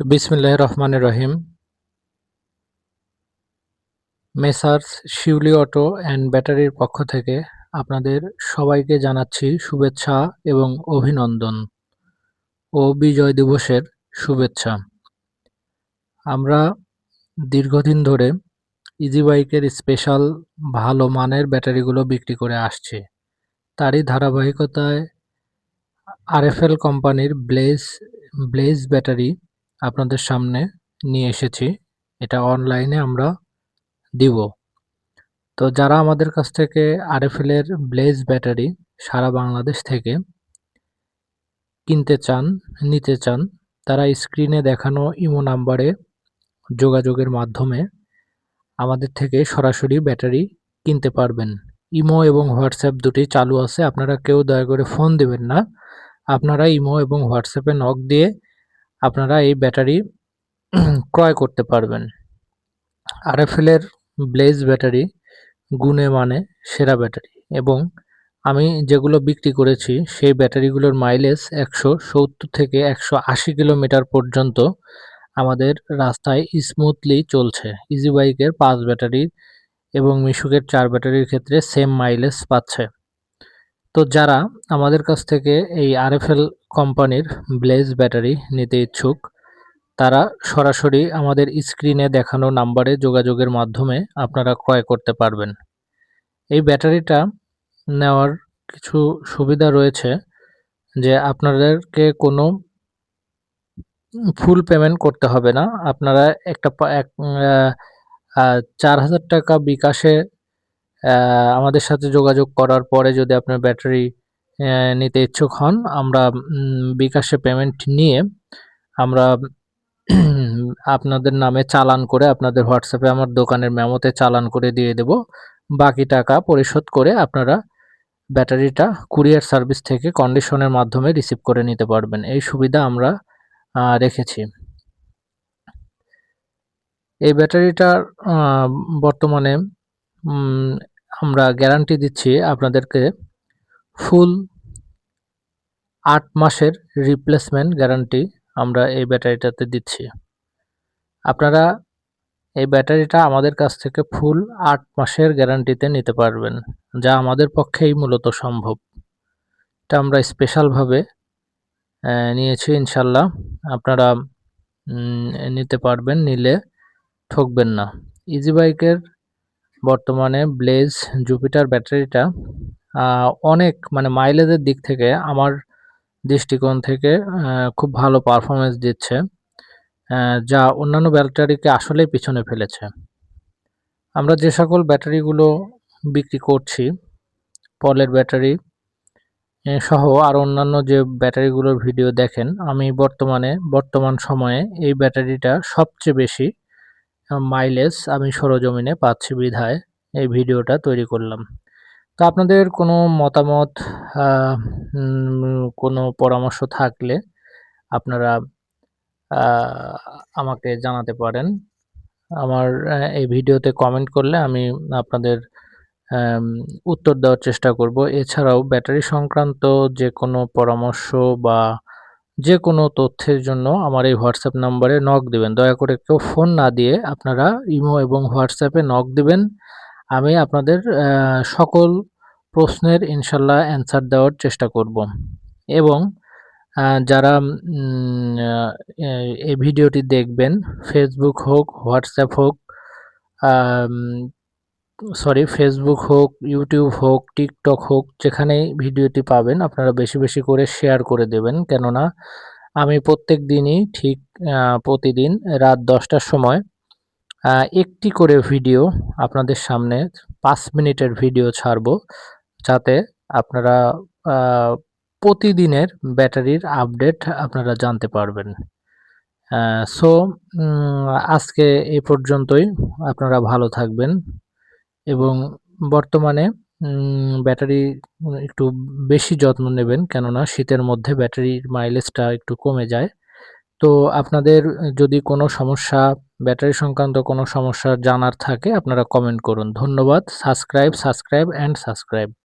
বিসমিল্লাহ রহমানের রহিম। মেসার্স, শিউলি অটো অ্যান্ড ব্যাটারির পক্ষ থেকে আপনাদের সবাইকে জানাচ্ছি শুভেচ্ছা এবং অভিনন্দন ও বিজয় দিবসের শুভেচ্ছা। আমরা দীর্ঘদিন ধরে ইজি বাইকের স্পেশাল ভালো মানের ব্যাটারিগুলো বিক্রি করে আসছি। তারই ধারাবাহিকতায় আরএফএল কোম্পানির ব্লেজ ব্লেজ ব্যাটারি আপনাদের সামনে নিয়ে এসেছি। এটা অনলাইনে আমরা দিব। তো যারা আমাদের কাছ থেকে আরএফএল এর ব্লেজ ব্যাটারি সারা বাংলাদেশ থেকে কিনতে চান, নিতে চান, তারা স্ক্রিনে দেখানো ইমো নাম্বারে যোগাযোগের মাধ্যমে আমাদের থেকে সরাসরি ব্যাটারি কিনতে পারবেন। ইমো এবং হোয়াটসঅ্যাপ দুটি চালু আছে, আপনারা কেউ দয়া করে ফোন দেবেন না। আপনারা ইমো এবং হোয়াটসঅ্যাপে নক দিয়ে আপনারা এই ব্যাটারি ক্রয় করতে পারবেন। আরএফএলের ব্লেজ ব্যাটারি গুণে মানে সেরা ব্যাটারি এবং আমি যেগুলো বিক্রি করেছি সেই ব্যাটারিগুলোর মাইলেজ একশো সত্তর থেকে একশো আশি কিলোমিটার পর্যন্ত আমাদের রাস্তায় স্মুথলি চলছে। ইজি বাইকের পাঁচ ব্যাটারি এবং মিশুকের চার ব্যাটারির ক্ষেত্রে সেম মাইলেজ পাচ্ছে। তো যারা আমাদের কাছ থেকে এই আরএফএল কোম্পানির ব্লেজ ব্যাটারি নিতে ইচ্ছুক, তারা সরাসরি আমাদের স্ক্রিনে দেখানো নাম্বারে যোগাযোগের মাধ্যমে আপনারা ক্রয় করতে পারবেন। এই ব্যাটারিটা নেওয়ার কিছু সুবিধা রয়েছে যে আপনাদেরকে কোনো ফুল পেমেন্ট করতে হবে না। আপনারা একটা এক চার হাজার টাকা বিকাশে আমাদের সাথে যোগাযোগ করার পরে যদি আপনার ব্যাটারি নিতে ইচ্ছুক হন, আমরা বিকাশে পেমেন্ট নিয়ে আমরা, আপনাদের নামে চালান করে আপনাদের হোয়াটসঅ্যাপে আমার দোকানের মেমোতে চালান করে দিয়ে দেব। বাকি টাকা পরিশোধ করে আপনারা ব্যাটারিটা কুরিয়ার সার্ভিস থেকে কন্ডিশনের মাধ্যমে রিসিভ করে নিতে পারবেন। এই সুবিধা আমরা রেখেছি। এই ব্যাটারিটার বর্তমানে আমরা গ্যারান্টি দিচ্ছি আপনাদেরকে ফুল আট মাসের রিপ্লেসমেন্ট গ্যারান্টি আমরা এই ব্যাটারিটাতে দিচ্ছি। আপনারা এই ব্যাটারিটা আমাদের কাছ থেকে ফুল আট মাসের গ্যারান্টিতে নিতে পারবেন, যা আমাদের পক্ষেই মূলত সম্ভব। এটা আমরা স্পেশালভাবে নিয়েছি ইনশাল্লাহ আপনারা নিতে পারবেন, নিলে ঠকবেন না। ইজি বাইকের বর্তমানে ব্লেজ জুপিটার ব্যাটারিটা অনেক মানে মাইলেজের দিক থেকে আমার দৃষ্টিকোণ থেকে খুব ভালো পারফরমেন্স দিচ্ছে যা অন্যান্য ব্যাটারিকে আসলেই পিছনে ফেলেছে। আমরা যে সকল ব্যাটারিগুলো বিক্রি করছি পলের ব্যাটারি সহ আর অন্যান্য যে ব্যাটারিগুলোর ভিডিও দেখেন, আমি বর্তমানে, বর্তমান সময়ে এই ব্যাটারিটা সবচেয়ে বেশি মাইলেজ আমি সরজমিনে পাচ্ছি বিধায় এই ভিডিওটা তৈরি করলাম। তো আপনাদের কোনো মতামত কোনো পরামর্শ থাকলে আপনারা আমাকে জানাতে পারেন। আমার এই ভিডিওতে কমেন্ট করলে আমি আপনাদের উত্তর দেওয়ার চেষ্টা করব। এছাড়াও ব্যাটারি সংক্রান্ত যে কোনো পরামর্শ বা যে কোনো তথ্যের জন্য আমার এই হোয়াটসঅ্যাপ নাম্বারে নক দিবেন। দয়া করে কেউ ফোন না দিয়ে আপনারা ইমো এবং হোয়াটসঅ্যাপে নক দিবেন। আমি আপনাদের সকল প্রশ্নের ইনশাল্লাহ অ্যান্সার দেওয়ার চেষ্টা করব। এবং যারা এই ভিডিওটি দেখবেন ফেসবুক হোক হোয়াটসঅ্যাপ হোক সরি ফেসবুক হোক ইউটিউব হোক টিকটক হোক, যেখানেই ভিডিওটি পাবেন, আপনারা বেশি বেশি করে শেয়ার করে দেবেন। কেননা, আমি প্রত্যেক দিনই ঠিক প্রতিদিন রাত দশটার সময় একটি করে ভিডিও আপনাদের সামনে পাঁচ মিনিটের ভিডিও ছাড়ব, যাতে আপনারা প্রতিদিনের ব্যাটারির আপডেট আপনারা জানতে পারবেন। সো আজকে এই পর্যন্তই। আপনারা ভালো থাকবেন। এবং বর্তমানে ব্যাটারি একটু বেশি যত্ন নেবেন কেননা শীতের মধ্যে ব্যাটারির মাইলেজটা একটু কমে যায়। তো আপনাদের যদি কোনো সমস্যা, ব্যাটারি সংক্রান্ত কোনো সমস্যা জানার থাকে, আপনারা কমেন্ট করুন। ধন্যবাদ। Subscribe subscribe and subscribe